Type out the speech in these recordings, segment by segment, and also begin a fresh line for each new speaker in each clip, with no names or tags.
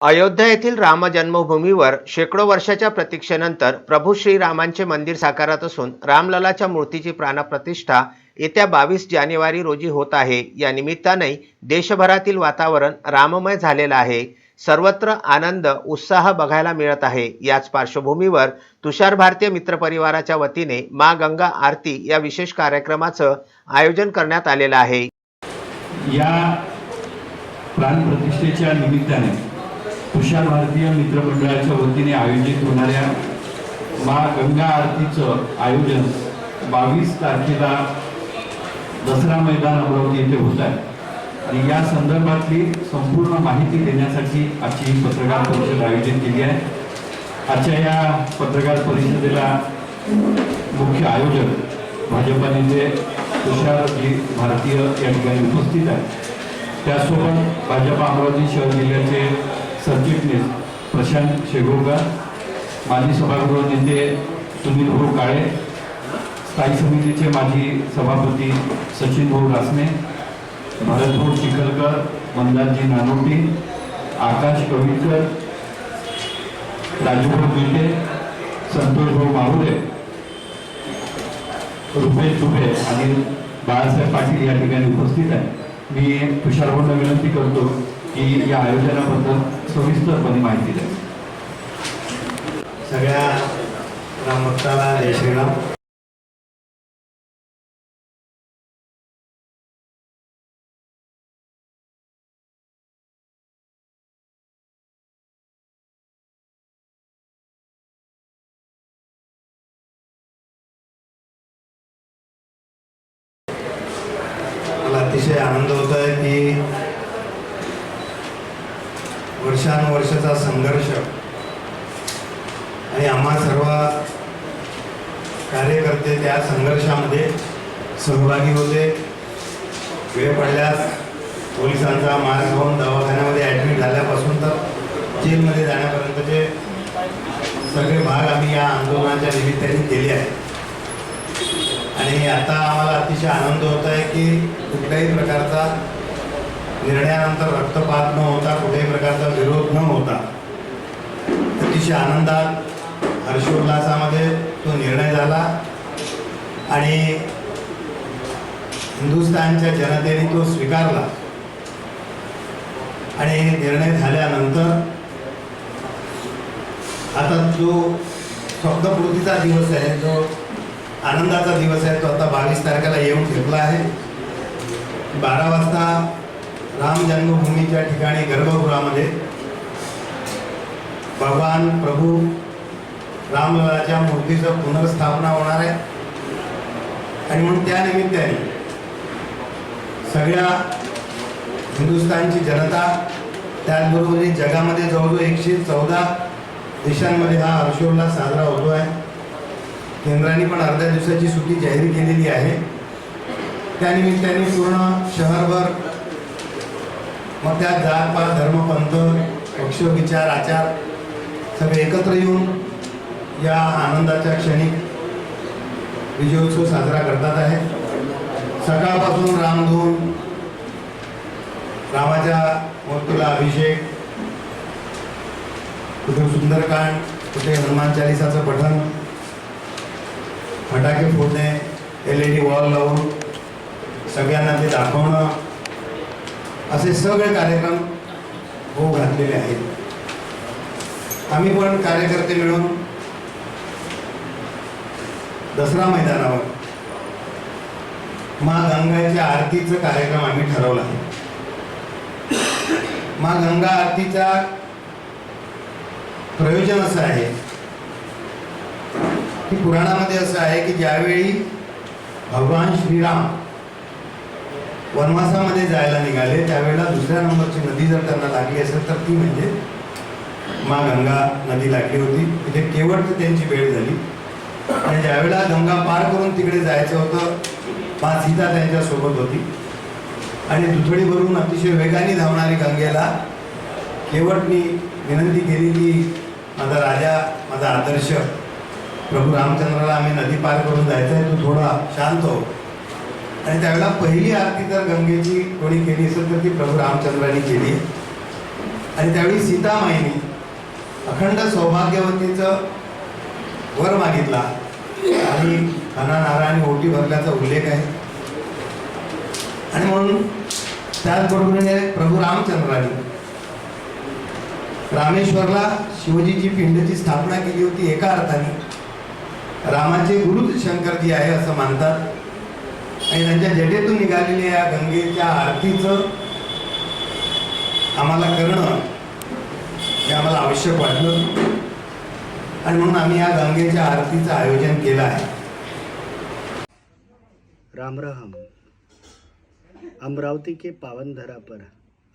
अयोध्या येथील राम जन्मभूमीवर शेकडो वर्षाच्या प्रतीक्षेनंतर प्रभू श्रीरामांचे मंदिर साकारत असून रामललाच्या मूर्तीची प्राणप्रतिष्ठा येत्या बावीस जानेवारी रोजी होत आहे. या निमित्ताने देशभरातील वातावरण राममय झालेलं आहे. सर्वत्र आनंद उत्साह बघायला मिळत आहे. याच पार्श्वभूमीवर तुषार भारतीय मित्रपरिवाराच्या वतीने मा गंगा आरती या विशेष कार्यक्रमाचं आयोजन करण्यात आलेलं आहे.
या प्राणप्रतिष्ठेच्या निमित्ताने तुषार भारतीय मित्रमंडळाच्या वतीने आयोजित होणाऱ्या मा गंगा आरतीचं आयोजन बावीस तारखेला दसरा मैदान अमरावती येथे होत आहे. आणि या संदर्भातली संपूर्ण माहिती देण्यासाठी आजची पत्रकार परिषद आयोजित केली आहे. आजच्या या पत्रकार परिषदेला मुख्य आयोजक भाजपा नेते तुषारजी भारतीय या ठिकाणी उपस्थित आहेत. त्यासोबत भाजपा अमरावती शहर जिल्ह्याचे सरचिटणीस प्रशांत शेगोगा माजी सभागृह नेते सुनील भाऊ काळे स्थायी समितीचे माजी सभापती सचिन भाऊ रासने भरतभाऊ चिखलकर मंदारजी नानोटी आकाश कविलकर राजूभाऊ गिटे संतोषभाऊ माहुले रुपेश दुबे आणि बाळासाहेब पाटील या ठिकाणी उपस्थित आहे मी तुषारभाऊंना विनंती करतो की या आयोजनाबद्दल सविस्तरपणे माहिती द्या.
सगळ्या रामभक्ताला जय श्रीराम. अतिशय आनंद होत आहे की वर्षानुवर्षाचा संघर्ष. आणि आम्हा सर्व कार्यकर्ते त्या संघर्षामध्ये सहभागी होते. वेळ पडल्यास पोलिसांचा मार होऊन दवाखान्यामध्ये ॲडमिट झाल्यापासून तर जेलमध्ये जाण्यापर्यंतचे सगळे भाग आम्ही या आंदोलनाच्या निमित्ताने केले आहेत. आणि आता आम्हाला अतिशय आनंद होत आहे की कुठल्याही प्रकारचा निर्णयानंतर रक्तपात न होता कुठल्याही प्रकारचा विरोध न होता अतिशय आनंदात हर्षोल्लासामध्ये तो निर्णय झाला आणि हिंदुस्थानच्या जनतेने तो स्वीकारला. आणि निर्णय झाल्यानंतर आता जो स्वप्नपूर्तीचा दिवस आहे जो आनंदाचा दिवस आहे तो आता बावीस तारखेला येऊन ठेपला आहे. बारा वाजता राम जन्मभूमीच्या ठिकाणी गर्भगृहामध्ये भगवान प्रभू रामललाच्या मूर्तीचं पुनर्स्थापना होणार आहे. आणि म्हणून त्यानिमित्ताने सगळ्या हिंदुस्थानची जनता त्याचबरोबर जगामध्ये जवळजवळ एकशे चौदा देशांमध्ये हा हर्षोल्लास साजरा होतो आहे. केंद्राने पण अर्ध्या दिवसाची सुट्टी जाहीर केलेली आहे. त्यानिमित्ताने पूर्ण शहरभर मग त्या जातपात धर्मपंथ पक्ष विचार आचार सगळे एकत्र येऊन या आनंदाच्या क्षणी विजयोत्सव साजरा करतात आहे. सकाळपासून रामधून रामाच्या मूर्तीला अभिषेक कुठे सुंदरकांड कुठे हनुमान चालिसाचं पठण फटाके फोडणे एल ई डी वॉल लावून सगळ्यांना ते दाखवणं असे सगळे कार्यक्रम होऊ घातलेले आहेत. आम्ही पण कार्यकर्ते मिळून दसरा मैदानावर मा गंगाच्या आरतीचं कार्यक्रम आम्ही ठरवला आहे. मा गंगा आरतीचा प्रयोजन असं आहे की पुराणामध्ये असं आहे की ज्यावेळी भगवान श्रीराम वनवासामध्ये जायला निघाले. त्यावेळेला दुसऱ्या नंबरची नदी जर त्यांना लागली असेल तर ती म्हणजे मा गंगा नदी लागली होती. तिथे केवळ त्यांची वेळ झाली. आणि ज्यावेळेला गंगा पार करून तिकडे जायचं होतं मा सीता त्यांच्यासोबत होती. आणि दुथडीवरून अतिशय वेगाने धावणारी गंगेला केवटनी विनंती केली की माझा राजा माझा आदर्श प्रभू रामचंद्राला आम्ही नदी पार करून जायचं आहे तू थोडा शांत हो. आणि त्यावेळेला पहिली आरती जर गंगेची कोणी केली असेल तर ती प्रभू रामचंद्रांनी केली. आणि त्यावेळी सीतामाईने अखंड सौभाग्यवतीचं वर मागितला. आणि खना नारा आणि ओटी भरल्याचा उल्लेख आहे. आणि म्हणून त्याचबरोबरीने प्रभू रामचंद्रांनी रामेश्वरला शिवजीची पिंडची स्थापना केली होती एका अर्थाने. रामाचे गुरु शंकरजी आहे असं मानतात. आणि त्यांच्या जटेतून निघालेल्या या गंगेच्या आरतीचं आम्हाला करणं हे आम्हाला आवश्यक वाटलं. आणि म्हणून आम्ही या गंगेच्या आरतीचं आयोजन केलं आहे.
राम राम. अमरावती के पावन धरा पर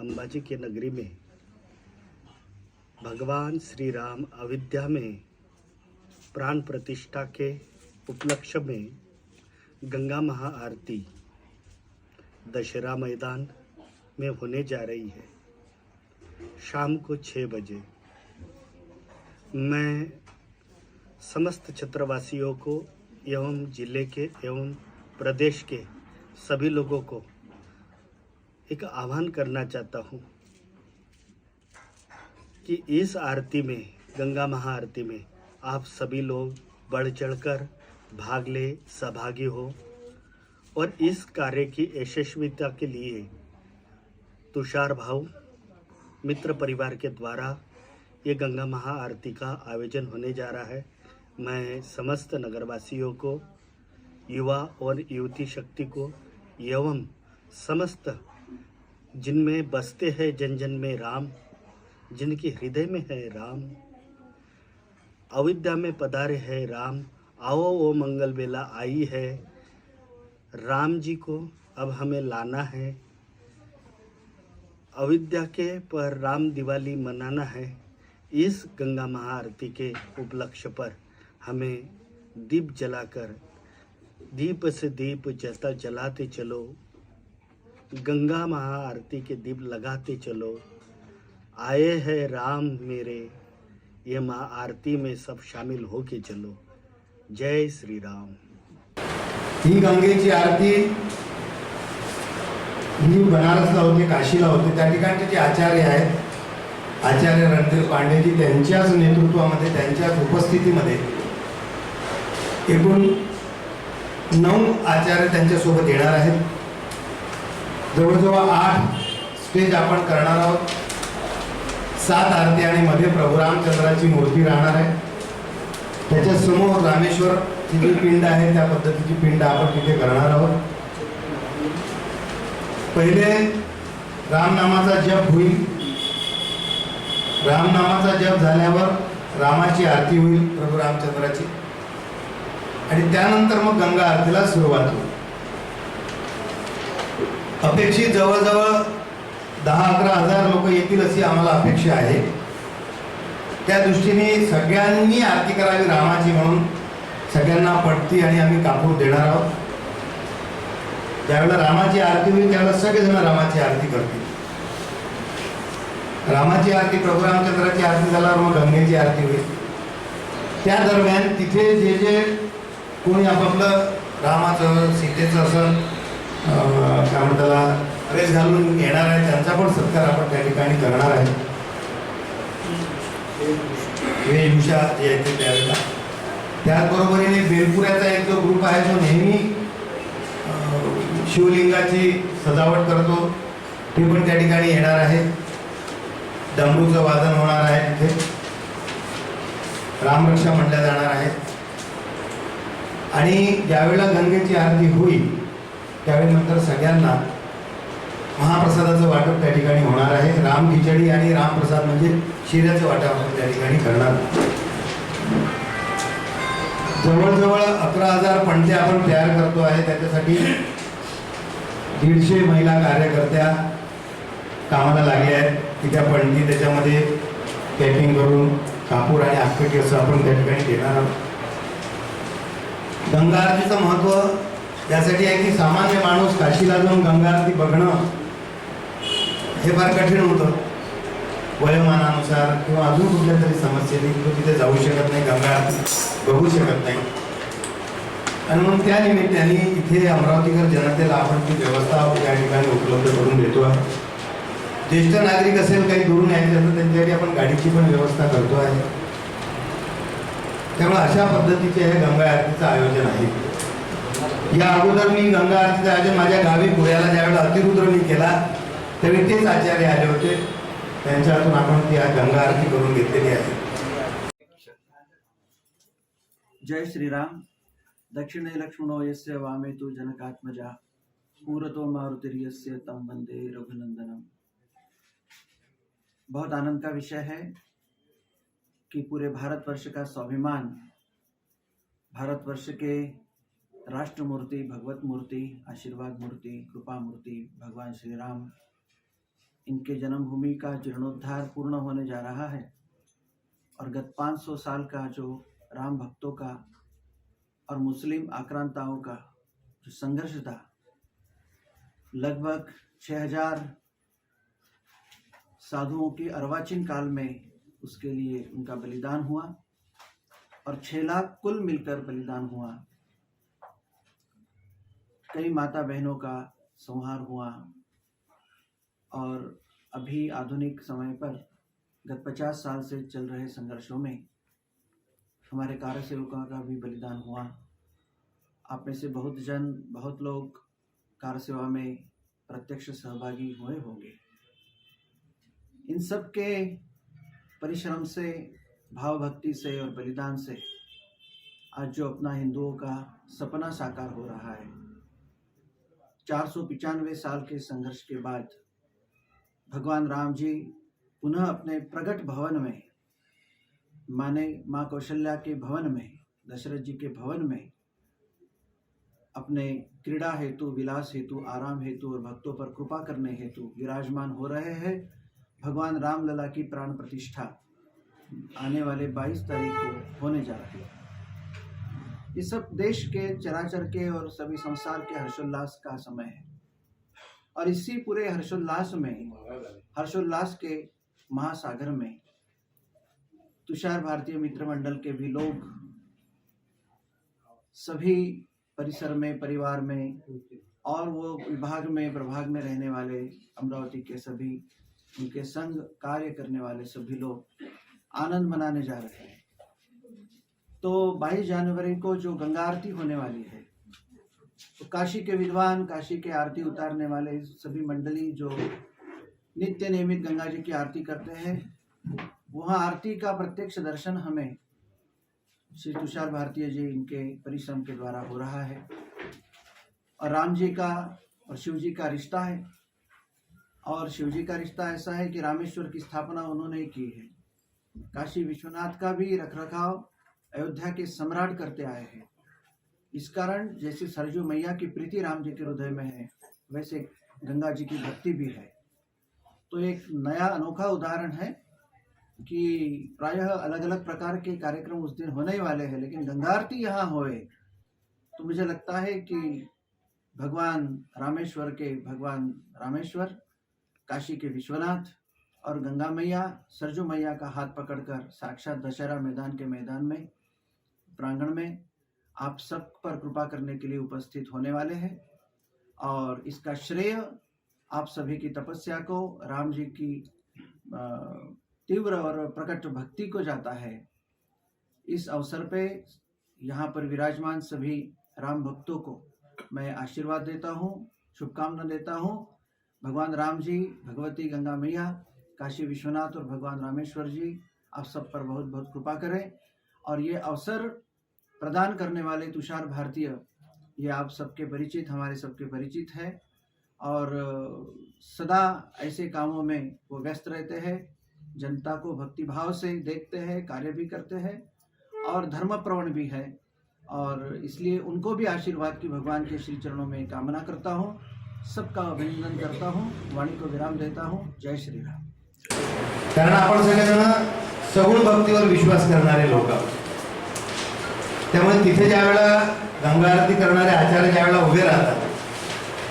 अंबाजी के नगरी में भगवान श्री राम अयोध्या में प्राण प्रतिष्ठा के उपलक्ष्य में गंगा महाआरती दशहरा मैदान में होने जा रही है। शाम को छः बजे। मैं समस्त क्षेत्रवासियों को एवं ज़िले के एवं प्रदेश के सभी लोगों को एक आह्वान करना चाहता हूँ कि इस आरती में, गंगा महाआरती में आप सभी लोग बढ़ चढ़कर भाग ले, सहभागी हो। और इस कार्य की यशस्विता के लिए तुषार भाव मित्र परिवार के द्वारा ये गंगा महाआरती का आयोजन होने जा रहा है। मैं समस्त नगरवासियों को, युवा और युवती शक्ति को एवं समस्त जिनमें बसते हैं जन जन में राम, जिनके हृदय में है राम अयोध्या में पधारे है राम आओ वो मंगल बेला आई है। राम जी को अब हमें लाना है। अयोध्या के पर राम दिवाली मनाना है। इस गंगा महाआरती के उपलक्ष्य पर हमें दीप जलाकर, दीप से दीप जता जलाते चलो। गंगा महाआरती के दीप लगाते चलो। आए हैं राम मेरे, ये माँ आरती में सब शामिल होके चलो। जय श्रीराम.
ही गंगेची आरती ही बनारसला होते काशीला होते. त्या ठिकाणचे जे आचार्य आहेत आचार्य रणधीर पांडेजी त्यांच्याच नेतृत्वामध्ये त्यांच्याच उपस्थितीमध्ये एकूण नऊ आचार्य त्यांच्यासोबत येणार आहेत. जवळजवळ आठ स्टेज आपण करणार आहोत. सात आरती आणि मध्ये प्रभू रामचंद्राची मूर्ती राहणार आहे. त्याच्यासमोर रामेश्वर ची जी पिंड आहे त्या पद्धतीची पिंड आपण तिथे करणार आहोत. पहिले रामनामाचा जप होईल. रामनामाचा जप झाल्यावर रामाची आरती होईल प्रभू रामचंद्राची. आणि त्यानंतर मग गंगा आरतीला सुरुवात होईल. अपेक्षित जवळजवळ दहा अकरा हजार लोक येतील अशी आम्हाला अपेक्षा आहे. त्या दृष्टीने सगळ्यांनी आरती करावी रामाची म्हणून. सगळ्यांना पटती आणि आम्ही कापूर देणार आहोत. ज्यावेळेला रामाची आरती होईल त्यावेळेला सगळेजण रामाची आरती करतील. रामाची आरती प्रभू रामचंद्राची आरती झाल्यावर मग गंगेची आरती होईल. त्या दरम्यान तिथे जे जे कोणी आपापलं रामाचं सीतेचं असं काय म्हणताला रेस घालून येणार आहे त्यांचा पण सत्कार आपण त्या ठिकाणी करणार आहे. वेशभूषा जे त्यावेळेला त्याचबरोबरीने बेलपुऱ्याचा एक जो ग्रुप आहे जो नेहमी शिवलिंगाची सजावट करतो ते पण त्या ठिकाणी येणार आहे. डमरूचं वादन होणार आहे तिथे. रामरक्षा म्हटल्या जाणार आहे. आणि ज्यावेळेला गंगेची आरती होईल त्यावेळेनंतर सगळ्यांना महाप्रसादाचं वाटप त्या ठिकाणी होणार आहे. राम खिचडी आणि रामप्रसाद म्हणजे शिऱ्याचं वाटप आपण त्या ठिकाणी करणार जवळजवळ अकरा हजार पणते आपण तयार करतो आहे. त्याच्यासाठी दीडशे महिला कार्यकर्त्या कामाला लागल्या आहेत. की त्या पणती त्याच्यामध्ये पॅकिंग करून कापूर आणि आखपेटी असं आपण त्या ठिकाणी देणार आहोत. गंगा आरतीचं महत्त्व त्यासाठी आहे की सामान्य माणूस काशीला जाऊन गंगा आरती बघणं हे फार कठीण होतं. वयोमानानुसार किंवा अजून कुठल्या तरी समस्येने तो तिथे जाऊ शकत नाही गंगा आरती बघू शकत नाही. आणि म्हणून त्या निमित्ताने इथे अमरावतीकर जनतेला आपण ती व्यवस्था या ठिकाणी उपलब्ध करून देतो आहे. ज्येष्ठ नागरिक असेल काही दुरून यायचे असेल त्यांच्यासाठी आपण गाडीची पण व्यवस्था करतो आहे. त्यामुळे अशा पद्धतीचे हे गंगा आरतीचं आयोजन आहे. या अगोदर मी गंगा आरतीचं आयोजन माझ्या गावी पुण्याला ज्यावेळेला अतिरुद्र मी केला तेच आचार्य आले होते. आपण ती गंगा आरती करून घेतलेली आहे.
जय श्रीराम. दक्षिणे लक्ष्मणो वामे तु जनकात्मजा. पूरतो मारुतिर्यस्य तम वंदे रघुनंदनम बहुत आनंद का विषय है कि पूरे भारतवर्ष का स्वाभिमान, भारतवर्ष के राष्ट्र मूर्ति भगवत मूर्ति आशीर्वाद मूर्ति कृपा मूर्ति भगवान श्री राम इनके जन्मभूमि का जीर्णोद्धार पूर्ण होने जा रहा है। और गत 500 साल का जो राम भक्तों का और मुस्लिम आक्रांताओं का जो संघर्ष था, लगभग 6000 साधुओं की अर्वाचीन काल में उसके लिए उनका बलिदान हुआ और छह लाख कुल मिलकर बलिदान हुआ। कई माता बहनों का संहार हुआ और अभी आधुनिक समय पर गत पचास साल से चल रहे संघर्षों में हमारे कार्य सेवकों का भी बलिदान हुआ। आप में से बहुत जन, बहुत लोग कार्य सेवा में प्रत्यक्ष सहभागी हुए होंगे। इन सब के परिश्रम से भाव भक्ति से और बलिदान से आज जो अपना हिंदुओं का सपना साकार हो रहा है, चार साल के संघर्ष के बाद भगवान राम जी पुनः अपने प्रगट भवन में, माने माँ कौशल्या के भवन में, दशरथ जी के भवन में, अपने क्रीड़ा हेतु, विलास हेतु, आराम हेतु और भक्तों पर कृपा करने हेतु विराजमान हो रहे हैं भगवान राम लला की प्राण प्रतिष्ठा। आने वाले 22 तारीख को होने जा रही है। ये सब देश के, चराचर के और सभी संसार के हर्षोल्लास का समय है। और इसी पूरे हर्षोल्लास में, हर्षोल्लास के महासागर में, तुषार भारतीय मित्र मंडल के भी लोग सभी परिसर में, परिवार में और वो विभाग में, प्रभाग में रहने वाले, अमरावती के सभी, उनके संग कार्य करने वाले सभी लोग आनंद मनाने जा रहे हैं। तो 22 जनवरी को जो गंगा आरती होने वाली है तो काशी के विद्वान, काशी के आरती उतारने वाले सभी मंडली जो नित्य नियमित गंगा जी की आरती करते हैं, वहाँ आरती का प्रत्यक्ष दर्शन हमें श्री तुषार भारतीय जी इनके परिश्रम के द्वारा हो रहा है। और राम जी का और शिव जी का रिश्ता है। और शिव जी का रिश्ता ऐसा है कि रामेश्वर की स्थापना उन्होंने की है। काशी विश्वनाथ का भी रखरखाव अयोध्या के सम्राट करते आए हैं। इस कारण जैसे सरजू मैया की प्रीति राम जी के हृदय में है, वैसे गंगा जी की भक्ति भी है। तो एक नया अनोखा उदाहरण है कि प्रायः अलग अलग प्रकार के कार्यक्रम उस दिन होने ही वाले हैं, लेकिन गंगा आरती यहाँ होए तो मुझे लगता है कि भगवान रामेश्वर के, भगवान रामेश्वर, काशी के विश्वनाथ और गंगा मैया, सरजू मैया का हाथ पकड़कर साक्षात दशहरा मैदान के मैदान में, प्रांगण में आप सब पर कृपा करने के लिए उपस्थित होने वाले हैं। और इसका श्रेय आप सभी की तपस्या को राम जी की तीव्र और प्रकट भक्ति को जाता है। इस अवसर पे यहाँ पर विराजमान सभी राम भक्तों को मैं आशीर्वाद देता हूँ, शुभकामना देता हूँ। भगवान राम जी, भगवती गंगा मैया, काशी विश्वनाथ और भगवान रामेश्वर जी, आप सब पर बहुत बहुत कृपा करें। और ये अवसर प्रदान करने वाले तुषार भारतीय, ये आप सबके परिचित, हमारे सबके परिचित है। और, सदा ऐसे कामों में वो व्यस्त रहते हैं, जनता को भक्ति भाव से देखते हैं, कार्य भी करते हैं, और धर्म प्रवण भी है। और इसलिए उनको भी आशीर्वाद की भगवान के श्री चरणों में कामना करता हूँ। सबका अभिनंदन करता हूँ, वाणी को विराम देता हूँ। जय श्री राम।
कारण सगुण भक्तीवर विश्वास लोक आहोत। त्यामुळे तिथे ज्या वेळेला गंगा आरती करणारे आचार्य ज्या वेळेला उभे राहतात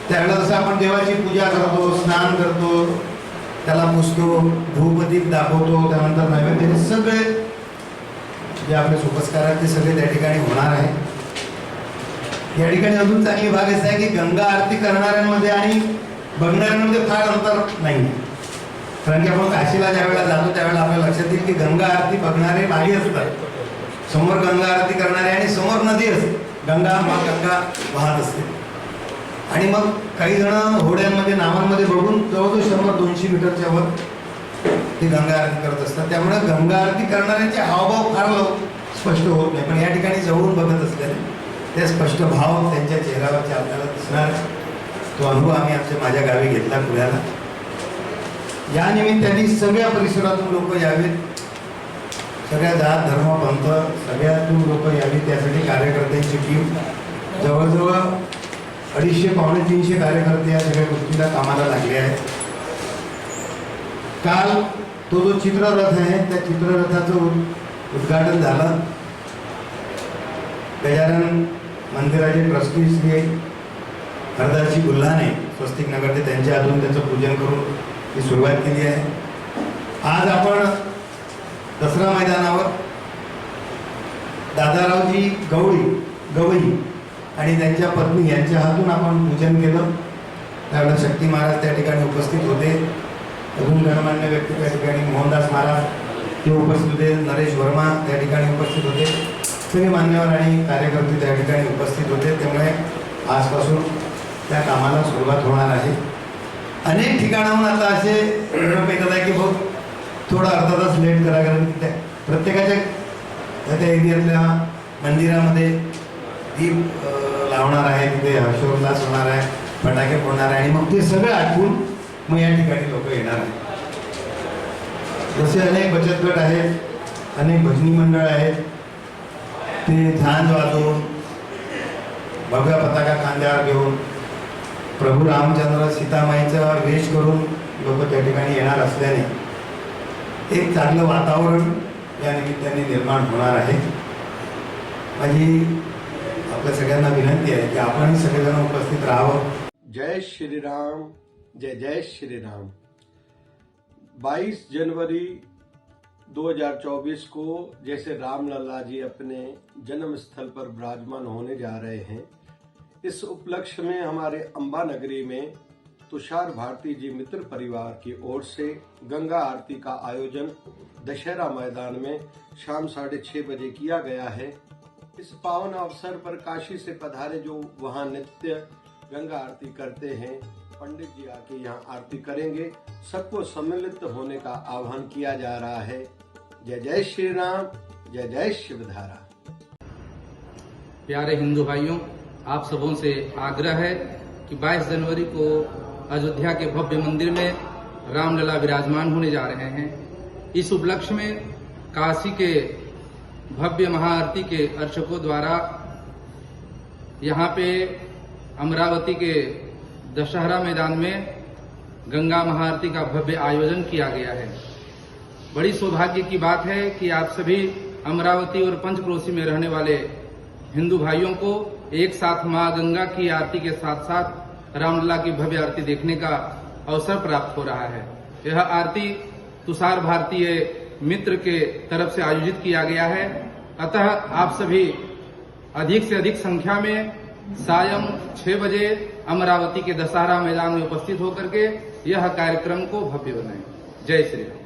त्यावेळेला जसं आपण देवाची पूजा करतो स्नान करतो त्याला पुसतो धूपदीप दाखवतो त्यानंतर नैवेद्य हे सगळे जे आपले सुपस्कार आहेत ते सगळे त्या ठिकाणी होणार आहे. या ठिकाणी अजून चांगली भाग असा आहे की गंगा आरती करणाऱ्यांमध्ये आणि बघणाऱ्यांमध्ये फार अंतर नाही. कारण की आपण काशीला ज्या वेळेला जातो त्यावेळेला आपल्या लक्षात येईल की गंगा आरती बघणारे मागे असतात समोर गंगा आरती करणारे आणि समोर नदी असते. गंगा मा गंगा वाहत असते. आणि मग काही जण होड्यांमध्ये नावांमध्ये बघून जवळजवळ शंभर दोनशे मीटरच्या वर ते गंगा आरती करत असतात. त्यामुळे गंगा आरती करणाऱ्यांचे हावभाव फार स्पष्ट होत नाही. पण या ठिकाणी जवळून बघत असल्याने ते स्पष्ट भाव त्यांच्या चेहऱ्यावरचे आपल्याला दिसणार. तो अनुभव आम्ही आमच्या माझ्या गावी घेतला पुण्याला. या निमित्ताने सगळ्या परिसरातून लोक यावेत. सगळ्या जात धर्म पंथ सगळ्यातून लोक यावी त्यासाठी कार्यकर्त्यांची टीम जवळजवळ अडीचशे पावणे तीनशे कार्यकर्ते या सगळ्या गोष्टीला कामाला लागले आहेत. काल तो जो चित्ररथ आहे त्या चित्ररथाचं उद्घाटन झालं. गजानन मंदिराचे ट्रस्टी श्री हरदासजी गुल्हाने स्वस्तिक नगरचे त्यांच्या अजून त्याचं पूजन करून ती सुरुवात केली आहे. आज आपण दसरा मैदानावर दादारावजी गवळी गवई आणि त्यांच्या पत्नी यांच्या हातून आपण पूजन केलं. त्यावेळेला शक्ती महाराज त्या ठिकाणी उपस्थित होते. अजून गणमान्य व्यक्ती त्या ठिकाणी मोहनदास महाराज ते उपस्थित होते. नरेश वर्मा त्या ठिकाणी उपस्थित होते. सगळे मान्यवर आणि कार्यकर्ते त्या ठिकाणी उपस्थित होते. त्यामुळे आजपासून त्या कामाला सुरुवात होणार आहे. अनेक ठिकाणाहून आता असे निरोप आहे की भाऊ थोडा अर्धा तास लेट करा कारण त्या प्रत्येकाच्या त्या त्या एरियातल्या मंदिरामध्ये दीप लावणार आहे तिथे हर्षोल्लास होणार आहे फटाके फोडणार आहे आणि मग ते सगळं आठवून मग या ठिकाणी लोक येणार आहेत. जसे अनेक बचत गट आहेत अनेक भजनी मंडळ आहेत ते झांज वाजवून भगव्या पताका खांद्यावर घेऊन प्रभू रामचंद्र सीतामाईचा वेश करून लोक त्या ठिकाणी येणार असल्याने एक चांगलं वातावरण या निमित्ताने निर्माण होणार आहे. माझी आपल्या सगळ्यांना विनंती आहे की आपण सगळेजण उपस्थित राहावं.
जय श्री राम जय जय श्री राम 22 जनवरी 2024 को जैसे रामलला जी अपने जन्म स्थल पर विराजमान होने जा रहे हैं, इस उपलक्ष्य में हमारे अंबा नगरी में तुषार भारती जी मित्र परिवार की ओर से गंगा आरती का आयोजन दशहरा मैदान में शाम साढ़े छह बजे किया गया है। इस पावन अवसर पर काशी से पधारे जो वहाँ नित्य गंगा आरती करते हैं, पंडित जी आके यहाँ आरती करेंगे। सबको सम्मिलित होने का आह्वान किया जा रहा है। जय जय श्री राम जय जय शिवधारा।
प्यारे हिंदू भाइयों, आप सबों से आग्रह है कि 22 जनवरी को अयोध्या के भव्य मंदिर में रामलला विराजमान होने जा रहे हैं। इस उपलक्ष्य में काशी के भव्य महाआरती के अर्चकों द्वारा यहाँ पे अमरावती के दशहरा मैदान में गंगा महाआरती का भव्य आयोजन किया गया है। बड़ी सौभाग्य की बात है कि आप सभी अमरावती और पंचक्रोशी में रहने वाले हिंदू भाइयों को एक साथ माँ गंगा की आरती के साथ साथ रामलला की भव्य आरती देखने का अवसर प्राप्त हो रहा है। यह आरती तुषार भारतीय मित्र के तरफ़ से आयोजित किया गया है। अतः आप सभी अधिक से अधिक संख्या में सायं छह बजे अमरावती के दशहरा मैदान में उपस्थित होकर के यह कार्यक्रम को भव्य बनाएँ। जय श्री राम।